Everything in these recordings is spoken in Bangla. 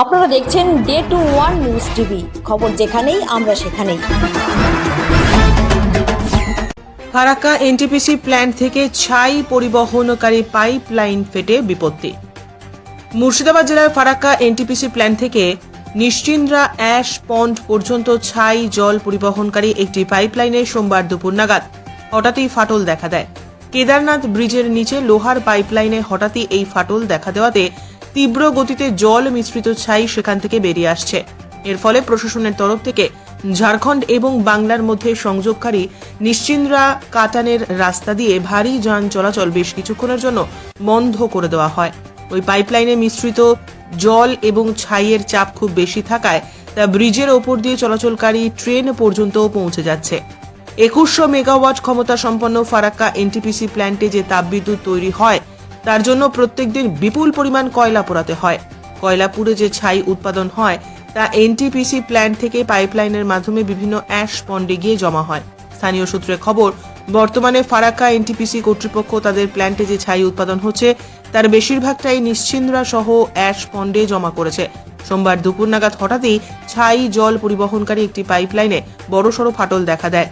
আপনারা দেখছেন day to one news TV খবর যেখানেই, আমরা সেখানেই। ফারাক্কা এনটিপিসি প্ল্যান্ট থেকে ছাই পরিবহনকারী পাইপ লাইন ফেটে বিপত্তি। মুর্শিদাবাদ জেলার ফারাক্কা এনটিপিসি প্ল্যান্ট থেকে নিশ্চিন্দ্রা অ্যাশ পন্ড পর্যন্ত ছাই জল পরিবহনকারী একটি পাইপলাইনে সোমবার দুপুর নাগাদ হঠাৎই ফাটল দেখা দেয়। কেদারনাথ ব্রিজের নিচে লোহার পাইপলাইনে হঠাৎই এই ফাটল দেখা দেওয়াতে তীব্র গতিতে জল মিশ্রিত ছাই সেখান থেকে বেরিয়ে আসছে। এর ফলে প্রশাসনের তরফ থেকে ঝাড়খণ্ড এবং বাংলার মধ্যে সংযোগকারী নিশ্চিন্দ্রা কাটানের রাস্তা দিয়ে ভারী যান চলাচল বেশ কিছুক্ষণের জন্য বন্ধ করে দেওয়া হয়। ওই পাইপলাইনে মিশ্রিত জল এবং ছাইয়ের চাপ খুব বেশি থাকায় তা ব্রিজের ওপর দিয়ে চলাচলকারী ট্রেন পর্যন্ত পৌঁছে যাচ্ছে। একুশশো মেগাওয়াট ক্ষমতা সম্পন্ন ফারাক্কা এনটিপিসি প্ল্যান্টে যে তাপবিদ্যুৎ তৈরি হয় তার জন্য প্রত্যেকদিন বিপুল পরিমাণ কয়লা পোড়াতে হয়। কয়লা পুড়ে যে ছাই উৎপাদন হয়, তা এনটিপিসি প্ল্যান্ট থেকে পাইপলাইনের মাধ্যমে বিভিন্ন অ্যাশ পন্ডে গিয়ে জমা হয়। স্থানীয় সূত্রে খবর, বর্তমানে ফারাক্কা এনটিপিসি কর্তৃপক্ষ তাদের প্ল্যান্টে যে ছাই উৎপাদন হচ্ছে, তার বেশিরভাগটাই নিশ্চিন্দ্রা সহ অ্যাশ পন্ডে জমা করেছে। সোমবার দুপুর নাগাদ হঠাৎই ছাই জল পরিবহনকারী একটি পাইপলাইনে বড়সড় ফাটল দেখা দেয়।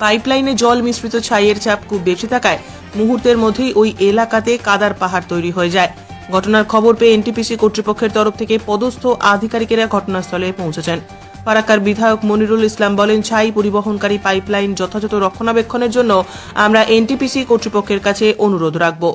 পাইপলাইনে জল মিশ্রিত ছাইয়ের চাপ খুব বেশি থাকায় মুহূর্তের মধ্যেই ওই এলাকাতে কাদার পাহাড় তৈরি হয়ে যায়। ঘটনার খবর পেয়ে এনটিপিসি কর্তৃপক্ষের তরফ থেকে পদস্থ আধিকারিকেরা ঘটনাস্থলে পৌঁছেছেন। ফারাক্কার বিধায়ক মনিরুল ইসলাম বলেন, ছাই পরিবহনকারী পাইপলাইন যথাযথ রক্ষণাবেক্ষণের জন্য আমরা এনটিপিসি কর্তৃপক্ষের কাছে অনুরোধ রাখব।